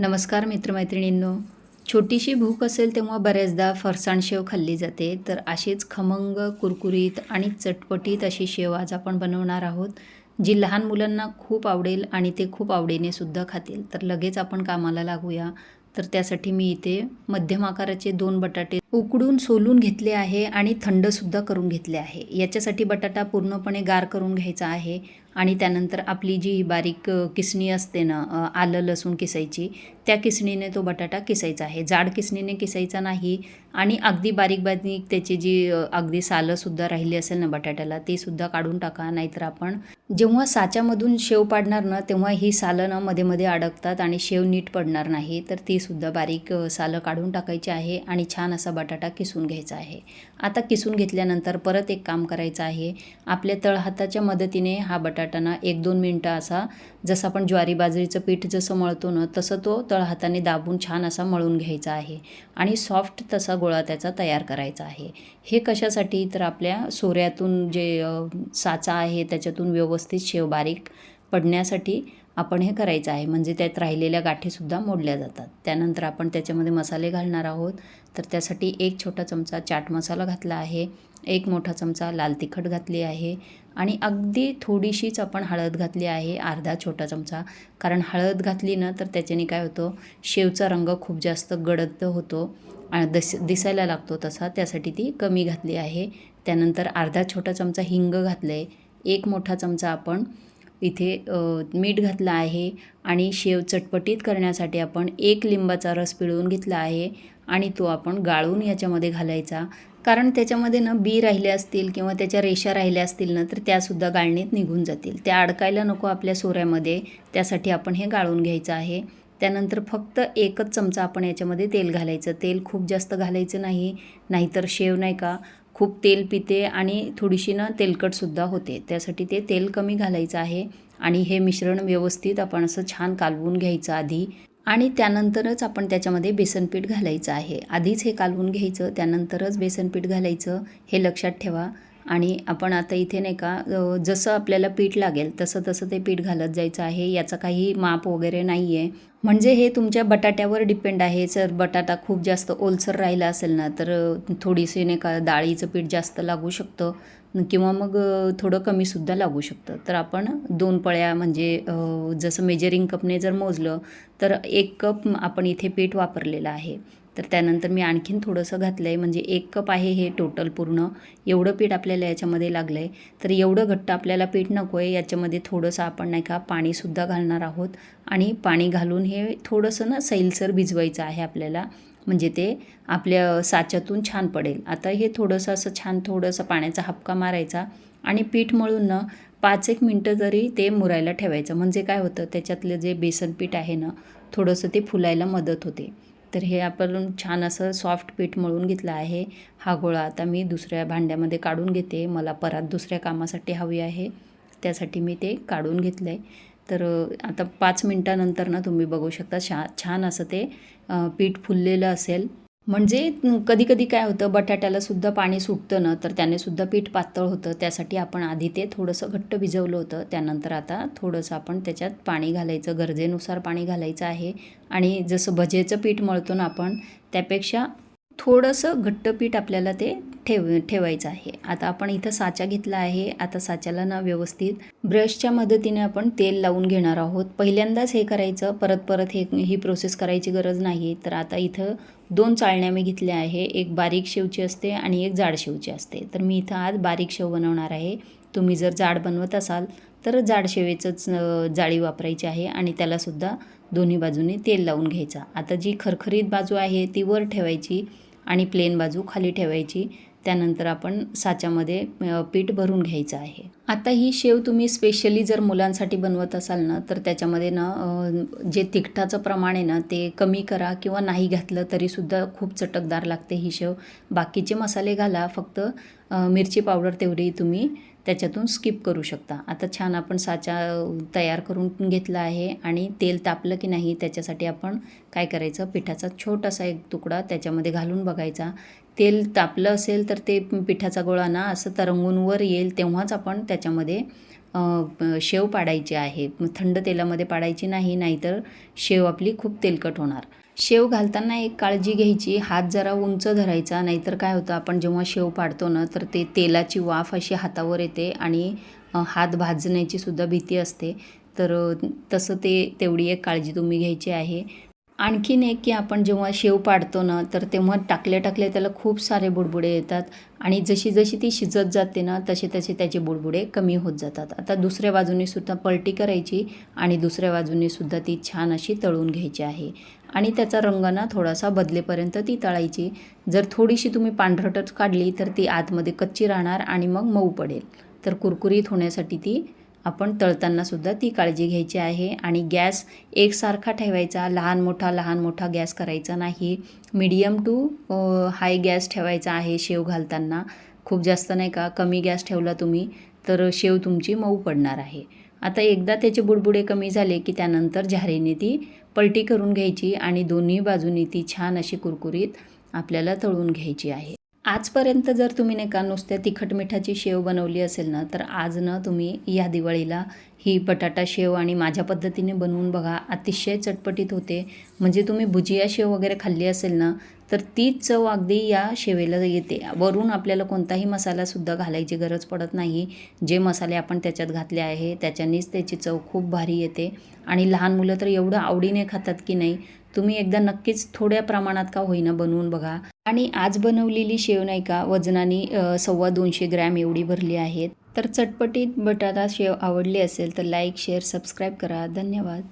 नमस्कार मित्रमैत्रिणींनो. छोटीशी भूक असेल तेव्हा बऱ्याचदा फरसाण शेव खाल्ली जाते. तर अशीच खमंग कुरकुरीत आणि चटपटीत अशी शेव आज आपण बनवणार आहोत जी लहान मुलांना खूप आवडेल आणि ते खूप आवडीने सुद्धा खातील. तर लगेच आपण कामाला लागूया. तर त्यासाठी मी इथे मध्यम आकाराचे दोन बटाटे उकडून सोलून घेतले आहे आणि थंडसुद्धा करून घेतले आहे. याच्यासाठी बटाटा पूर्णपणे गार करून घ्यायचा आहे आणि त्यानंतर आपली जी बारीक किसणी असते ना आलं लसूण किसायची त्या किसणीने तो बटाटा किसायचा आहे. जाड किसणीने किसायचा नाही आणि अगदी बारीक बारीक त्याची जी अगदी सालंसुद्धा राहिली असेल ना बटाट्याला ती सुद्धा काढून टाका नाहीतर आपण जेव्हा साच्यामधून शेव पाडणार ना तेव्हा ही सालं ना मध्ये मध्ये अडकतात आणि शेव नीट पडणार नाही तर ती सुद्धा बारीक सालं काढून टाकायची आहे आणि छान असा बटाटा किसून घ्यायचा आहे. आता किसून घेतल्यानंतर परत एक काम करायचं आहे. आपल्या तळहाताच्या मदतीने हा बटाटा ना एक दोन मिनटं असा जसं आपण ज्वारी बाजरीचं पीठ जसं मळतो ना तसं तो तळहाताने दाबून छान असा मळून घ्यायचा आहे आणि सॉफ्ट तसा गोळा त्याचा तयार करायचा आहे. हे कशासाठी? तर आपल्या सोऱ्यातून जे साचा आहे त्याच्यातून व्यवस्थित शेव बारीक पडण्यासाठी आपण हे करायचं आहे. म्हणजे त्यात राहिलेल्या गाठीसुद्धा मोडल्या जातात. त्यानंतर आपण त्याच्यामध्ये मसाले घालणार आहोत. तर त्यासाठी एक छोटा चमचा चाट मसाला घातला आहे. एक मोठा चमचा लाल तिखट घातली आहे. आणि अगदी थोडीशीच आपण हळद घातली आहे. अर्धा छोटा चमचा. कारण हळद घातली ना तर त्याच्याने काय होतं? शेवचा रंग खूप जास्त गडद होतो. आणि दस दिसायला लागतो तसा. त्यासाठी ती कमी घातली आहे. त्यानंतर अर्धा छोटा चमचा हिंग घातलं आहे एक मोठा चमचा आपण इथे मीठ घातलं आहे आणि शेव चटपटीत करण्यासाठी आपण एक लिंबाचा रस पिळवून घेतला आहे आणि तो आपण गाळून याच्यामध्ये घालायचा. कारण त्याच्यामध्ये ना बी राहिले असतील किंवा त्याच्या रेषा राहिल्या असतील ना तर त्यासुद्धा गाळणीत निघून जातील. त्या अडकायला नको आपल्या सोऱ्यामध्ये त्यासाठी आपण हे गाळून घ्यायचं आहे. त्यानंतर फक्त एकच चमचा आपण याच्यामध्ये तेल घालायचं. तेल खूप जास्त घालायचं नाही नाहीतर शेव नाही का? खूप तेल पिते आणि थोडीशी ना तेलकटसुद्धा होते. त्यासाठी ते तेल कमी घालायचं आहे आणि हे मिश्रण व्यवस्थित आपण असं छान कालवून घ्यायचं आधी आणि त्यानंतरच आपण त्याच्यामध्ये बेसनपीठ घालायचं आहे. आधीच हे कालवून घ्यायचं त्यानंतरच बेसनपीठ घालायचं हे लक्षात ठेवा. आणि आपण आता इथे नाही का जसं आपल्याला पीठ लागेल तसं तसं ते पीठ घालत जायचं आहे. याचं काही माप वगैरे नाही आहे म्हणजे हे तुमच्या बटाट्यावर डिपेंड आहे. जर बटाटा खूप जास्त ओलसर राहिला असेल ना तर थोडीशी नाही का डाळीचं पीठ जास्त लागू शकतं. किंवा मग थोडं कमीसुद्धा लागू शकतं. तर आपण दोन पळ्या म्हणजे जसं मेजरिंग कपने जर मोजलं तर एक कप आपण इथे पीठ वापरलेलं आहे. तर त्यानंतर मी आणखीन थोडंसं घातलं आहे म्हणजे एक कप आहे हे टोटल पूर्ण. एवढं पीठ आपल्याला याच्यामध्ये लागलं आहे तर एवढं घट्ट आपल्याला पीठ नको आहे याच्यामध्ये थोडंसं आपण नाही का पाणीसुद्धा घालणार आहोत. आणि पाणी घालून हे थोडंसं ना सैलसर भिजवायचं आहे आपल्याला. म्हणजे ते आपल्या साच्यातून छान पडेल. आता हे थोडंसं असं छान थोडंसं पाण्याचा हपका मारायचा. आणि पीठ मळून ना पाच एक मिनटं जरी ते मुरायला ठेवायचं. म्हणजे काय होतं? त्याच्यातलं जे बेसन पीठ आहे ना थोडंसं ते फुलायला मदत होते. तर हे आपण छान असं सॉफ्ट पीठ मळून घेतलं आहे. हा गोळा आता मी दुसऱ्या भांड्यामध्ये काढून घेते. मला परत दुसऱ्या कामासाठी हवी आहे. त्यासाठी मी ते काढून घेतलं आहे तर आता पाच मिनटानंतर ना तुम्ही बघू शकता छा छान असं ते पीठ फुललेलं असेल. म्हणजे कधी कधी काय होतं बटाट्याला सुद्धा पाणी सुटतं ना तर त्याने सुद्धा पीठ पातळ होतं. त्यासाठी आपण आधी ते थोडंसं घट्ट भिजवलं होतं. त्यानंतर आता थोडंसं आपण त्याच्यात पाणी घालायचं गरजेनुसार पाणी घालायचं आहे. आणि जसं भजेचं पीठ मळतो ना आपण त्यापेक्षा थोडंसं घट्ट पीठ आपल्याला ते ठेव ठेवायचं आहे. आता आपण इथं साचा घेतला आहे. आता साच्याला ना व्यवस्थित ब्रशच्या मदतीने आपण तेल लावून घेणार आहोत. पहिल्यांदाच हे करायचं. परत परत हे ही प्रोसेस करायची गरज नाही तर आता इथं दोन चाळण्या मी घेतल्या आहे. एक बारीक शेवची असते आणि एक जाड शेवची असते. तर मी इथं आज बारीक शेव बनवणार आहे. तुम्ही जर जाड बनवत असाल तर जाड शेवेचंच जाळी वापरायची आहे आणि त्यालासुद्धा दोन्ही बाजूने तेल लावून घ्यायचा. आता जी खरखरीत बाजू आहे ती वर ठेवायची. आणि प्लेन बाजू खाली ठेवायची. त्यानंतर आपण साच्यामध्ये पीठ भरून घ्यायचं आहे. आता ही शेव तुम्ही स्पेशली जर मुलांसाठी बनवत असाल ना तर त्याच्यामध्ये ना जे तिखटाचं प्रमाण आहे ना ते कमी करा किंवा नाही घातलं तरीसुद्धा खूप चटकदार लागते ही शेव. बाकीचे मसाले घाला फक्त मिरची पावडर तेवढी तुम्ही त्याच्यातून स्किप करू शकता. आता छान आपण साचा तयार करून घेतला आहे आणि तेल तापलं की नाही त्याच्यासाठी आपण काय करायचं पिठाचा छोटासा एक तुकडा त्याच्यामध्ये घालून बघायचा. तेल तापलं असेल तर ते पिठाचा गोळा ना असं तरंगूनवर येईल तेव्हाच आपण त्याच्यामध्ये शेव पाडायची आहे. थंड तेलामध्ये पाडायची नाही नाहीतर शेव आपली खूप तेलकट होणार. शेव घालताना एक काळजी घ्यायची. हात जरा उंच धरायचा नाहीतर काय होतं आपण जेव्हा शेव पाडतो ना तर ते तेलाची वाफ अशी हातावर येते आणि हात भाजण्याची सुद्धा भीती असते. तर तसं ते तेवढी एक काळजी तुम्ही घ्यायची आहे. आणखीन एक की आपण जेव्हा शेव पाडतो ना तर तेव्हा टाकल्या टाकल्या त्याला खूप सारे बुडबुडे येतात. आणि जशी जशी ती शिजत जाते ना तसे तसे त्याचे बुडबुडे कमी होत जातात. आता दुसऱ्या बाजूने सुद्धा पलटी करायची आणि दुसऱ्या बाजूने सुद्धा ती छान अशी तळून घ्यायची आहे. आणि त्याचा रंग ना थोडासा बदलेपर्यंत ती तळायची. जर थोडीशी तुम्ही पांढरटच काढली तर ती आतमध्ये कच्ची राहणार आणि मग मऊ पडेल. तर कुरकुरीत होण्यासाठी ती आपण तळताना सुद्धा ती काळजी घ्यायची आहे आणि गॅस एकसारखा ठेवायचा लहान मोठा लहान मोठा गॅस करायचा नाही. मीडियम टू हाय गॅस ठेवायचा आहे शेव घालताना. खूप जास्त नाही का कमी गॅस ठेवला तुम्ही तर शेव तुमची मऊ पडणार आहे. आता एकदा त्याचे बुडबुडे कमी झाले की त्यानंतर झारीने ती पलटी करून घ्यायची आणि दोन्ही बाजूनी ती छान अशी कुरकुरीत आपल्याला तळून घ्यायची आहे. आजपर्यंत जर तुम्ही नाही का नुसत्या तिखट मिठाची शेव बनवली असेल ना तर आज ना तुम्ही या दिवाळीला ही बटाटा शेव आणि माझ्या पद्धतीने बनवून बघा अतिशय चटपटीत होते. म्हणजे तुम्ही भुजिया शेव वगैरे खाल्ली असेल ना तर तीच चव अगदी या शेवेला येते. वरून आपल्याला कोणताही मसालासुद्धा घालायची गरज पडत नाही. जे मसाले आपण त्याच्यात घातले आहे त्याच्यानेच त्याची चव खूप भारी येते. आणि लहान मुलं तर एवढं आवडीने खातात की नाही तुम्ही एकदा नक्कीच थोड्या प्रमाणात का होईना बनवून बघा. आणि आज बनवलेली शेव नाही का वजनाने सव्वा दोनशे ग्रॅम एवढी भरली आहेत. तर चटपटीत बटाटा शेव आवडली असेल तर लाईक शेअर सबस्क्राईब करा. धन्यवाद.